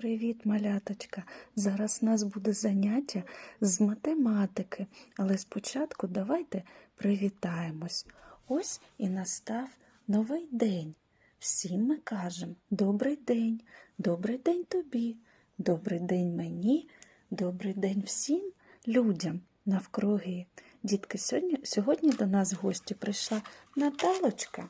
Привіт, маляточка! Зараз у нас буде заняття з математики, але спочатку давайте привітаємось. Ось і настав новий день. Всім ми кажемо добрий день, добрий день тобі, добрий день мені, добрий день всім людям навкруги. Дітки, сьогодні, сьогодні до нас в гості прийшла Наталочка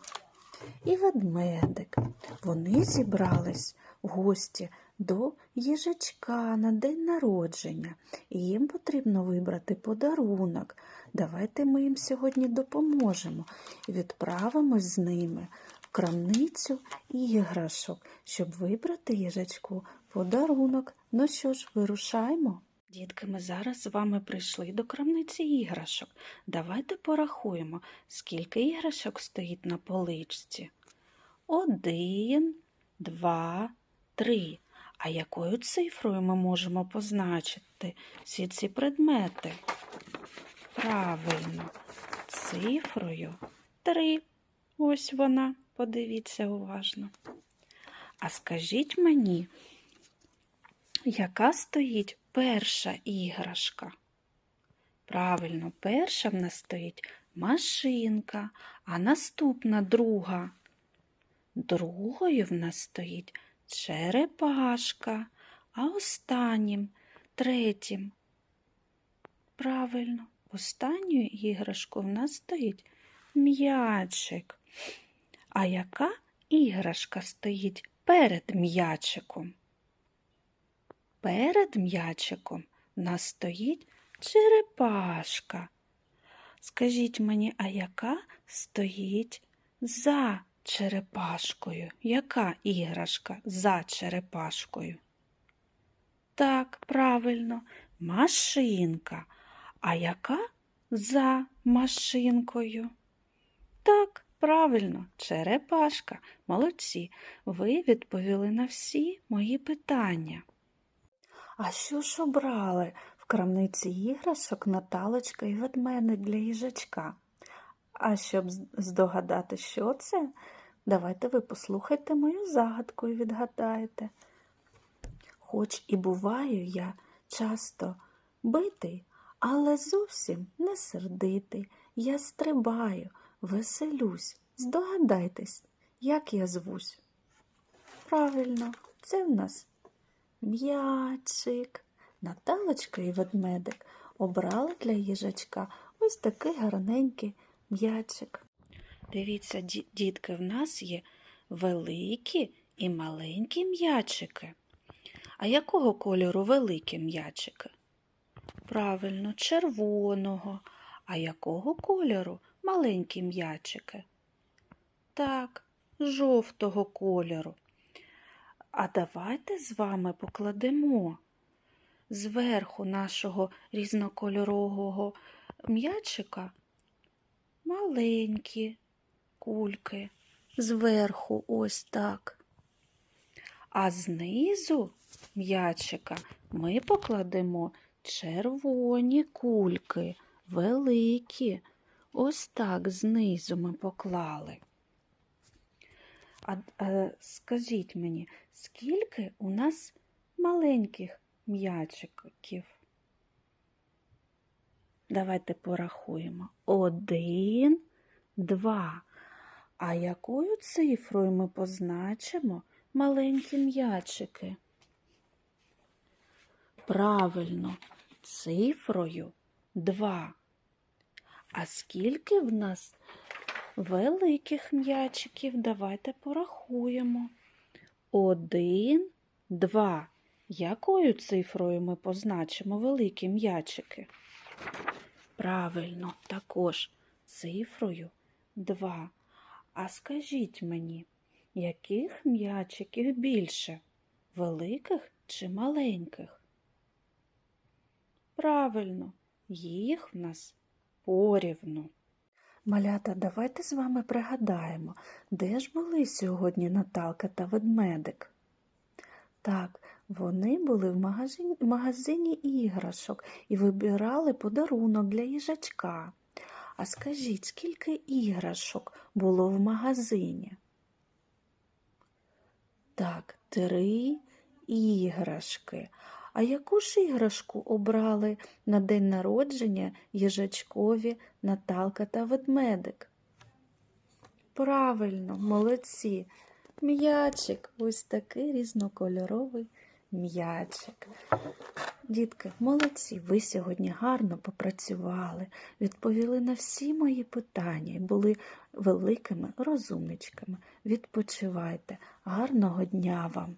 і ведмедик. Вони зібрались в гості до їжачка на день народження, і їм потрібно вибрати подарунок. Давайте ми їм сьогодні допоможемо і відправимось з ними в крамницю іграшок, щоб вибрати їжачку подарунок. Ну що ж, вирушаємо. Дітки, ми зараз з вами прийшли до крамниці іграшок. Давайте порахуємо, скільки іграшок стоїть на поличці. Один, два, три. А якою цифрою ми можемо позначити всі ці предмети? Правильно, цифрою три. Ось вона, подивіться уважно. А скажіть мені, яка стоїть перша іграшка? Правильно, перша в нас стоїть машинка, а наступна друга. Другою в нас стоїть черепашка, а останнім, третім. Правильно, останньою іграшкою в нас стоїть м'ячик. А яка іграшка стоїть перед м'ячиком? Перед м'ячиком в нас стоїть черепашка. Скажіть мені, а яка стоїть за черепашкою? Яка іграшка за черепашкою? Так, правильно, машинка. А яка за машинкою? Так, правильно, черепашка. Молодці. Ви відповіли на всі мої питання. А що ж обрали в крамниці іграшок Наталочка і ведмедик для їжачка? А щоб здогадати, що це, давайте ви послухайте мою загадку і відгадаєте. Хоч і буваю я часто битий, але зовсім не сердитий. Я стрибаю, веселюсь. Здогадайтесь, як я звусь. Правильно, це в нас м'ячик. Наталочка і ведмедик обрали для їжачка ось такий гарненький м'ячик. Дивіться, дітки, в нас є великі і маленькі м'ячики. А якого кольору великі м'ячики? Правильно, червоного. А якого кольору маленькі м'ячики? Так, жовтого кольору. А давайте з вами покладемо зверху нашого різнокольорового м'ячика маленькі кульки. Зверху ось так. А знизу м'ячика ми покладемо червоні кульки, великі. Ось так знизу ми поклали. А, а скажіть мені, скільки у нас маленьких м'ячиків? Давайте порахуємо. Один, два. А якою цифрою ми позначимо маленькі м'ячики? Правильно, цифрою два. А скільки в нас великих м'ячиків? Давайте порахуємо. Один, два. Якою цифрою ми позначимо великі м'ячики? Правильно, також цифрою два. А скажіть мені, яких м'ячиків більше? Великих чи маленьких? Правильно, їх в нас порівну. Малята, давайте з вами пригадаємо, де ж були сьогодні Наталка та ведмедик. Так, вони були в магазині, магазині іграшок і вибирали подарунок для їжачка. А скажіть, скільки іграшок було в магазині? Так, три іграшки. А яку ж іграшку обрали на день народження їжачкові Наталка та ведмедик? Правильно, молодці. М'ячик, ось такий різнокольоровий м'ячик. Дітки, молодці, ви сьогодні гарно попрацювали, відповіли на всі мої питання і були великими розумничками. Відпочивайте. Гарного дня вам!